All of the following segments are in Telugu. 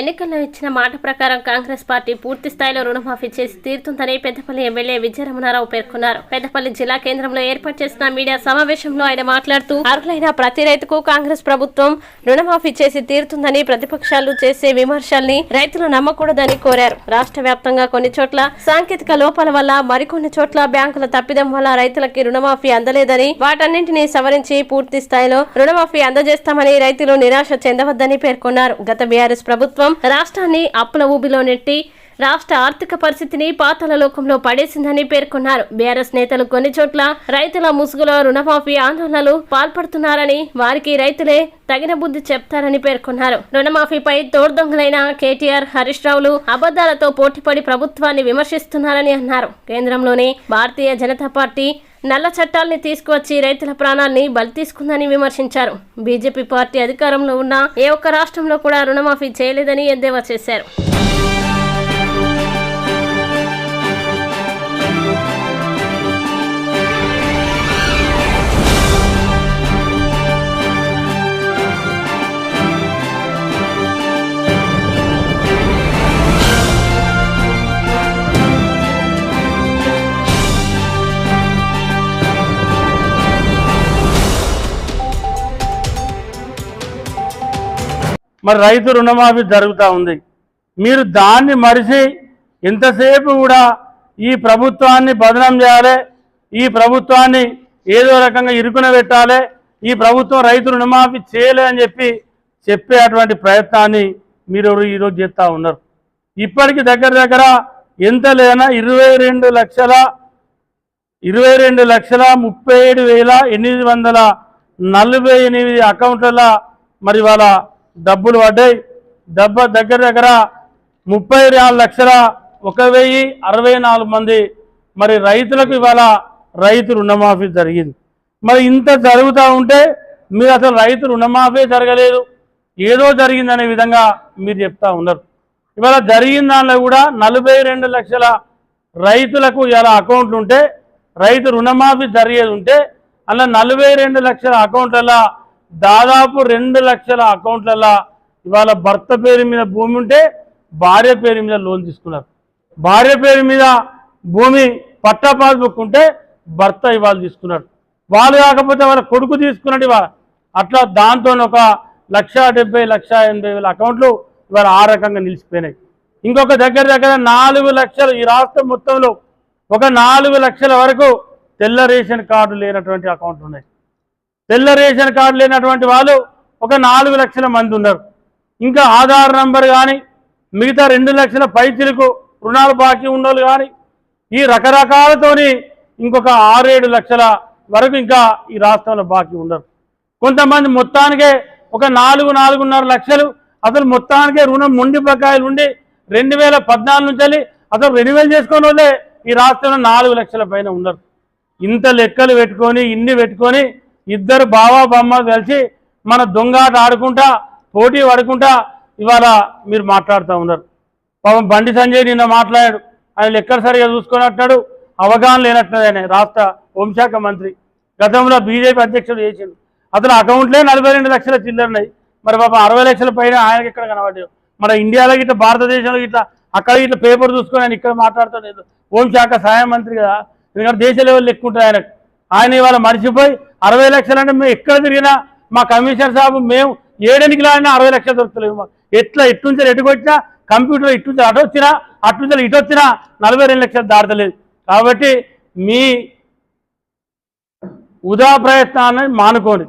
ఎన్నికల్లో ఇచ్చిన మాట ప్రకారం కాంగ్రెస్ పార్టీ పూర్తి స్థాయిలో రుణమాఫీ చేసి తీరుతుందని పెద్దపల్లి ఎమ్మెల్యే విజయరమణారావు పేర్కొన్నారు. పెద్దపల్లి జిల్లా కేంద్రంలో ఏర్పాటు చేసిన మీడియా సమావేశంలో ఆయన మాట్లాడుతూ అర్హులైన ప్రతి రైతుకు కాంగ్రెస్ ప్రభుత్వం రుణమాఫీ చేసి తీరుతుందని ప్రతిపక్షాలు చేసే విమర్శల్ని రైతులు నమ్మకూడదని కోరారు. రాష్ట్ర వ్యాప్తంగా కొన్ని చోట్ల సాంకేతిక లోపాల వల్ల మరికొన్ని చోట్ల బ్యాంకుల తప్పిదం వల్ల రైతులకి రుణమాఫీ అందలేదని వాటన్నింటినీ సవరించి పూర్తి స్థాయిలో రుణమాఫీ అందజేస్తామని రైతులు నిరాశ చెందవద్దని పేర్కొన్నారు. గత బీఆర్ఎస్ ప్రభుత్వం రాష్ట్రాన్ని అప్పుల ఊబిలో నెట్టి రాష్ట్ర ఆర్థిక పరిస్థితిని పాతల లోకంలో పడేసిందని పేర్కొన్నారు. బీఆర్ఎస్ నేతలు కొన్ని చోట్ల రైతుల ముసుగులో రుణమాఫీ ఆందోళనలు పాల్పడుతున్నారని వారికి రైతులే తగిన బుద్ధి చెప్తారని పేర్కొన్నారు. రుణమాఫీపై తోడ్దొంగలైన కేటీఆర్ హరీష్ రావులు అబద్దాలతో పోటీపడి ప్రభుత్వాన్ని విమర్శిస్తున్నారని అన్నారు. కేంద్రంలోని భారతీయ జనతా పార్టీ నల్ల చట్టాల్ని తీసుకువచ్చి రైతుల ప్రాణాల్ని బలి తీసుకుందని విమర్శించారు. బీజేపీ పార్టీ అధికారంలో ఉన్న ఏ ఒక్క రాష్ట్రంలో కూడా రుణమాఫీ చేయలేదని ఎద్దేవా చేశారు. మరి రైతు రుణమాఫీ జరుగుతూ ఉంది. మీరు దాన్ని మరిచి ఎంతసేపు కూడా ఈ ప్రభుత్వాన్ని బదనం చేయాలి ఈ ప్రభుత్వాన్ని ఏదో రకంగా ఇరుకున పెట్టాలి ఈ ప్రభుత్వం రైతు రుణమాఫీ చేయలే అని చెప్పి చెప్పే అటువంటి ప్రయత్నాన్ని మీరు ఈరోజు చేస్తూ ఉన్నారు. ఇప్పటికి దగ్గర దగ్గర ఎంత లేనా ఇరవై రెండు లక్షల ఇరవై రెండు లక్షల ముప్పై ఏడు వేల ఎనిమిది వందల నలభై ఎనిమిది అకౌంట్ల మరి వాళ్ళ డబ్బులు పడ్డాయి. డబ్బ దగ్గర దగ్గర ముప్పై లక్షల ఒక వెయ్యి అరవై నాలుగు మంది మరి రైతులకు ఇవాళ రైతు రుణమాఫీ జరిగింది. మరి ఇంత జరుగుతూ ఉంటే మీరు అసలు రైతు రుణమాఫీ జరగలేదు. ఏదో జరిగిందనే విధంగా మీరు చెప్తా ఉన్నారు. ఇవాళ జరిగిన దానిలో కూడా నలభై రెండు లక్షల రైతులకు ఇలా అకౌంట్లు ఉంటే రైతు రుణమాఫీ జరిగేది ఉంటే అలా నలభై రెండు లక్షల అకౌంట్లలో దాదాపు రెండు లక్షల అకౌంట్లలో ఇవాళ భర్త పేరు మీద భూమి ఉంటే భార్య పేరు మీద లోన్ తీసుకున్నారు. భార్య పేరు మీద భూమి పట్టా పాస్బుక్ ఉంటే భర్త ఇవాళ తీసుకున్నాడు. వాళ్ళు కాకపోతే వాళ్ళ కొడుకు తీసుకున్నాడు ఇవాళ. అట్లా దాంతో ఒక లక్ష డెబ్బై లక్ష ఎనభై వేల అకౌంట్లు ఇవాళ ఆ రకంగా నిలిచిపోయినాయి. ఇంకొక దగ్గర దగ్గర నాలుగు లక్షలు ఈ రాష్ట్రం మొత్తంలో ఒక నాలుగు లక్షల వరకు తెల్ల రేషన్ కార్డు లేనటువంటి అకౌంట్లు ఉన్నాయి. తెల్ల రేషన్ కార్డు లేనటువంటి వాళ్ళు ఒక నాలుగు లక్షల మంది ఉన్నారు. ఇంకా ఆధార్ నంబర్ కానీ మిగతా రెండు లక్షల పైచిలకు రుణాలు బాకీ ఉన్నోళ్ళు కానీ ఈ రకరకాలతోని ఇంకొక ఆరేడు లక్షల వరకు ఇంకా ఈ రాష్ట్రంలో బాకీ ఉన్నారు. కొంతమంది మొత్తానికే ఒక నాలుగు నాలుగున్నర లక్షలు అసలు మొత్తానికే రుణం మొండి బకాయిలు ఉండి రెండు వేల పద్నాలుగు నుంచి వెళ్ళి అసలు రెన్యువల్ చేసుకుని వాళ్ళే ఈ రాష్ట్రంలో నాలుగు లక్షల పైన ఉన్నారు. ఇంత లెక్కలు పెట్టుకొని ఇన్ని పెట్టుకొని ఇద్దరు బావా బొమ్మ కలిసి మన దొంగాట ఆడుకుంటా పోటీ పడుకుంటా ఇవాళ మీరు మాట్లాడుతూ ఉన్నారు. పాపం బండి సంజయ్ నిన్న మాట్లాడాడు. ఆయన లెక్కలు సరిగా చూసుకున్నట్టాడు అవగాహన లేనట్టున్నది ఆయన రాష్ట్ర హోంశాఖ మంత్రి. గతంలో బీజేపీ అధ్యక్షుడు చేసిండు. అతను అకౌంట్లే నలభై రెండు లక్షల చిల్లరున్నాయి. మరి పాపం అరవై లక్షల పైన ఆయనకి ఎక్కడ కనబడ్డాయి. మన ఇండియాలో గిట్ల భారతదేశంలో గిట్ల అక్కడ ఇట్లా పేపర్ చూసుకొని ఆయన ఇక్కడ మాట్లాడుతాడు. హోంశాఖ సహాయ మంత్రి కదా. ఎందుకంటే దేశ లెవెల్ లెక్కుంటుంది ఆయనకు. ఆయన ఇవాళ మర్చిపోయి అరవై లక్షలు అంటే మేము ఎక్కడ తిరిగినా మా కమిషనర్ సాబు మేము ఏడెనికి అయినా అరవై లక్షలు దొరుకుతలేము మాకు. ఎట్లా ఎట్టుంచారు ఎటు కొట్టినా కంప్యూటర్ ఇట్టుంచి అటు వచ్చినా అట్టుంచారు ఇటు వచ్చినా నలభై రెండు లక్షలు దాటలేదు. కాబట్టి మీ ఉదా ప్రయత్నాన్ని మానుకోండి.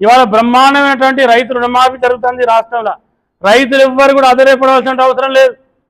ఇవాళ బ్రహ్మాండమైనటువంటి రైతు రుణమాఫీ జరుగుతుంది రాష్ట్రంలో. రైతులు ఎవ్వరు కూడా అదరేపడవలసిన అవసరం లేదు.